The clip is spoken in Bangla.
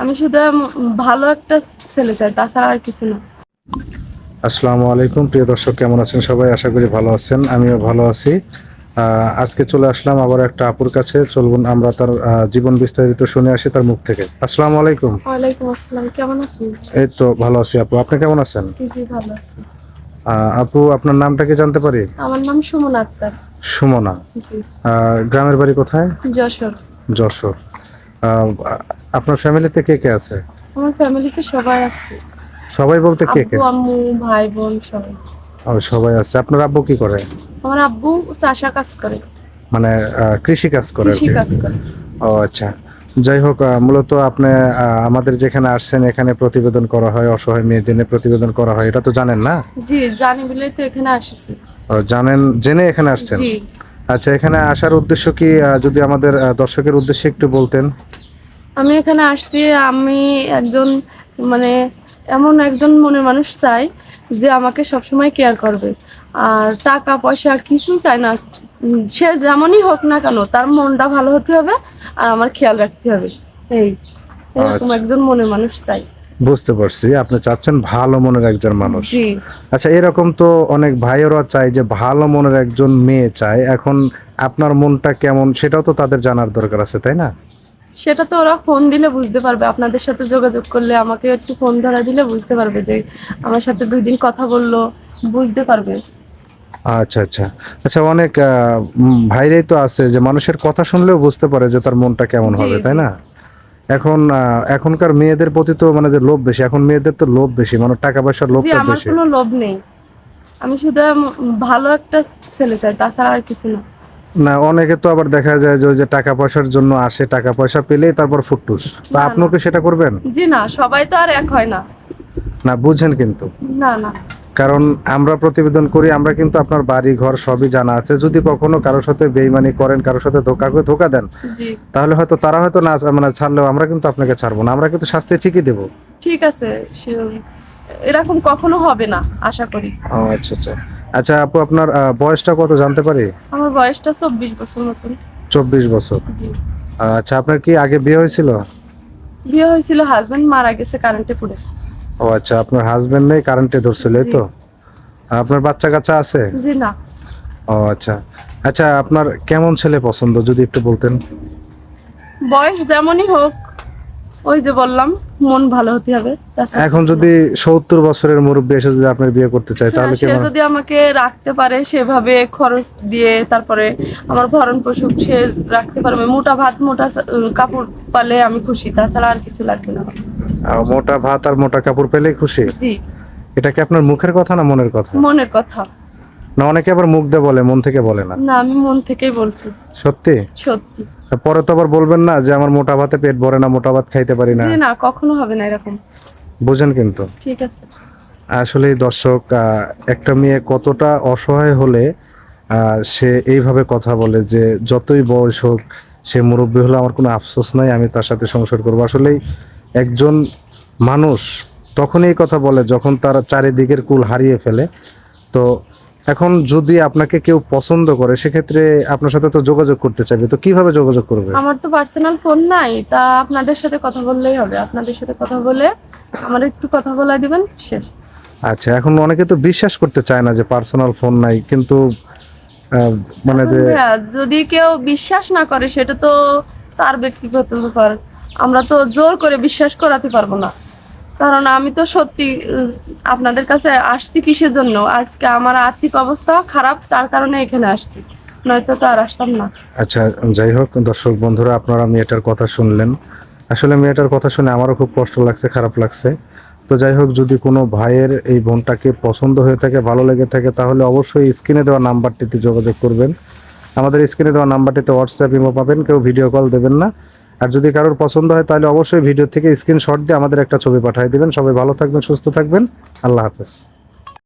আমি শুধু ভালো একটা ছেলে চাই তাছাড়া আর কিছু না। আসসালামু আলাইকুম। প্রিয় দর্শক কেমন আছেন সবাই? আশা করি ভালো আছেন আমিও ভালো আছি। আজকে চলে আসলাম আবার একটা আপুর কাছে। চলুন আমরা তার জীবন বিস্তারিত শুনে আসি তার মুখ থেকে। আসসালামু আলাইকুম। ওয়ালাইকুম আসসালাম কেমন আছেন? এই তো ভালো আছি আপু। আপনি কেমন আছেন? জি ভালো আছি। আপু আপনার নামটা কি জানতে পারি? আমার নাম সুমন আক্তার। সুমনা। জি। গ্রামের বাড়ি কোথায়? যশোর। যশোর। আপনার ফ্যামিলিতে কে কে আছে? আমার ফ্যামিলিতে সবাই আছে। সবাই বলতে কে কে? আব্বু আম্মু ভাই বোন সবাই। ও, সবাই আছে। আপনার আব্বু কি করে? আমার আব্বু চাষা কাজ করে। মানে কৃষি কাজ করে কৃষি কাজ করে। ও আচ্ছা। যাই হোক মূলত আপনি আমাদের যেখানে আসছেন এখানে প্রতিবেদন করা হয় অসহায় মেয়েদের প্রতিবেদন করা হয়। এটা তো জানেন না? জি জানি বলেই তো এখানে আসেছি। জানেন জেনে এখানে আসছেন? জি। আচ্ছা এখানে আসার উদ্দেশ্য কি? যদি আমাদের দর্শকের উদ্দেশ্যে একটু বলতেন। আমি এখানে আসছি আমি একজন মানে এমন একজন মনের মানুষ চাই যে আমাকে সবসময় কেয়ার করবে। আর টাকা পয়সা কিছু চাই না। সে যেমনই হোক না কেন তার মনটা ভালো হতে হবে আর আমার খেয়াল রাখতে হবে। এই এরকম আচ্ছা। একজন মনের মানুষ চাই। বুঝতে পারছি আপনি চাচ্ছেন ভালো মনের একজন মানুষ। আচ্ছা এরকম তো অনেক ভাইয়েরা চায় যে ভালো মনের একজন মেয়ে চায়। এখন আপনার মনটা কেমন সেটাও তো তাদের জানার দরকার আছে তাই না? সেটা তো ওরা ফোন দিলে বুঝতে পারবে। আপনাদের সাথে যোগাযোগ করলে আমাকে একটু ফোন ধরা দিলে বুঝতে পারবে যে আমার সাথে দুই দিন কথা বলল বুঝতে পারবে। আচ্ছা আচ্ছা। আচ্ছা অনেক ভাইরাই তো আছে যে মানুষের কথা শুনলেও বুঝতে পারে যে তার মনটা কেমন হবে তাই না? এখন এখনকার মেয়েদের প্রতি তো মানে যে লোভ বেশি এখন মেয়েদের তো লোভ বেশি মানে টাকা পয়সার লোভ লোভটা আমার বেশি। কোনো লোভ নেই। আমি শুধু ভালো একটা ছেলে চাই তাছাড়া আর কিছু না। না অনেকে তো আবার দেখা যায় যে টাকা পয়সার জন্য আসে টাকা পয়সা পেলেই তারপর ফুটটুস তা না, আপনিও কি সেটা করবেন? জি না সবাই তো আর এক হয় না। না বুঝেন কিন্তু। না না। কারণ আমরা প্রতিবেদন করি আমরা কিন্তু আপনার বাড়ি ঘর সবই জানা আছে। যদি কখনো কারোর সাথে বেইমানি করেন কারোর সাথে ধোকা করে ধোকা দেন জি। তাহলে হয়তো তারা হয়তো না মানে ছাড়লেও আমরা কিন্তু আপনাকে ছাড়বো না। আমরা কিন্তু শাস্তি ঠিকই দেবো। ঠিক আছে এরকম কখনো হবে না আশা করি। ও আচ্ছা আচ্ছা। আচ্ছা আপু আপনার বয়সটা কত জানতে পারি? আমার বয়সটা চব্বিশ বছর মতন। চব্বিশ বছর। আচ্ছা আপনার কি আগে বিয়ে হয়েছিল? বিয়ে হয়েছিল হাজবেন্ড মারা গেছে কারেন্টে পড়ে। ও আচ্ছা আপনার হাজবেন্ড নেই কারেন্টে ধরছিল এই তো? আপনার বাচ্চা কাচ্চা আছে? জি না। ও আচ্ছা। আচ্ছা আপনার কেমন ছেলে পছন্দ যদি একটু বলতেন? বয়স যেমনই হোক ওই যে বললাম মন ভালো হতে হবে এখন যদি সত্তর বছরের মুরব্বী এসে যদি আপনার বিয়ে করতে চায় তাহলে হ্যাঁ, সে যদি আমাকে রাখতে পারে সেভাবে খরচ দিয়ে তারপরে আমার ভরণ পোষণ সে রাখতে পারবে। মোটা ভাত মোটা কাপড় পালে আমি খুশি তাছাড়া আর কিছু লাগবে না। মোটা ভাত আর মোটা কাপড় পেলেই খুশি? জি। এটা কি আপনার মুখের কথা না মনের কথা? মনের কথা। না অনেকে আবার মুখ দিয়ে বলে মন থেকে বলে না। না আমি মন থেকেই বলছি। সত্যি? সত্যি। পরে তো আবার বলবেন না যে আমার মোটা ভাতে পেট ভরে না মোটা ভাত খাইতে পারি না। না কখনো হবে না এরকম। বুঝেন কিন্তু। ঠিক আছে। আসলে দর্শক একটা মেয়ে কতটা অসহায় হলে সে এইভাবে কথা বলে যে যতই বয়স হোক সে মুরব্বী হলে আমার কোনো আফসোস নাই আমি তার সাথে সংসার করব। আসলেই একজন মানুষ তখনই কথা বলে যখন তার চারিদিকের কুল হারিয়ে ফেলে। তো এখন যদি আপনাকে কেউ পছন্দ করে সেক্ষেত্রে আপনার সাথে তো যোগাযোগ করতে চাইবে। তো কীভাবে যোগাযোগ করবে? আমার তো পার্সোনাল ফোন নাই তা আপনাদের সাথে কথা বললেই হবে। আপনাদের সাথে কথা বলে আমার একটু কথা বলা দিবেন শেষ। আচ্ছা এখন অনেকে তো বিশ্বাস করতে চায় না যে পার্সোনাল ফোন নাই কিন্তু আহ, মানে যে যদি কেউ বিশ্বাস না করে সেটা তো তার ব্যক্তিগত ব্যাপার। আমরা তো জোর করে বিশ্বাস করাতে পারব না। কারণ আমি তো সত্যি আপনাদের কাছে আসছি কিসের জন্য? আজকে আমার আর্থিক অবস্থা খারাপ, তার কারণে এখানে আসছি। নয়তো তো আর আসতাম না। আচ্ছা যাই হোক, দর্শক বন্ধুরা, আপনারা মেয়েটার কথা শুনলেন। আসলে মেয়েটার কথা শুনে আমারও খুব কষ্ট লাগছে, খারাপ লাগছে। তো যাই হোক, যদি কোনো ভাইয়ের এই বোনটাকে পছন্দ হয়ে থাকে, ভালো লেগে থাকে, তাহলে অবশ্যই স্ক্রিনে দেওয়া নাম্বারটিতে যোগাযোগ করবেন। আমাদের স্ক্রিনে দেওয়া নাম্বারটিতে হোয়াটসঅ্যাপ ইমো পাবেন, কেউ ভিডিও কল দেবেন না। আর যদি কারোর পছন্দ হয়, তাহলে অবশ্যই ভিডিও থেকে স্ক্রিনশট দিয়ে আমাদের একটা ছবি পাঠিয়ে দিবেন। সবাই ভালো থাকবেন, সুস্থ থাকবেন। আল্লাহ হাফেজ।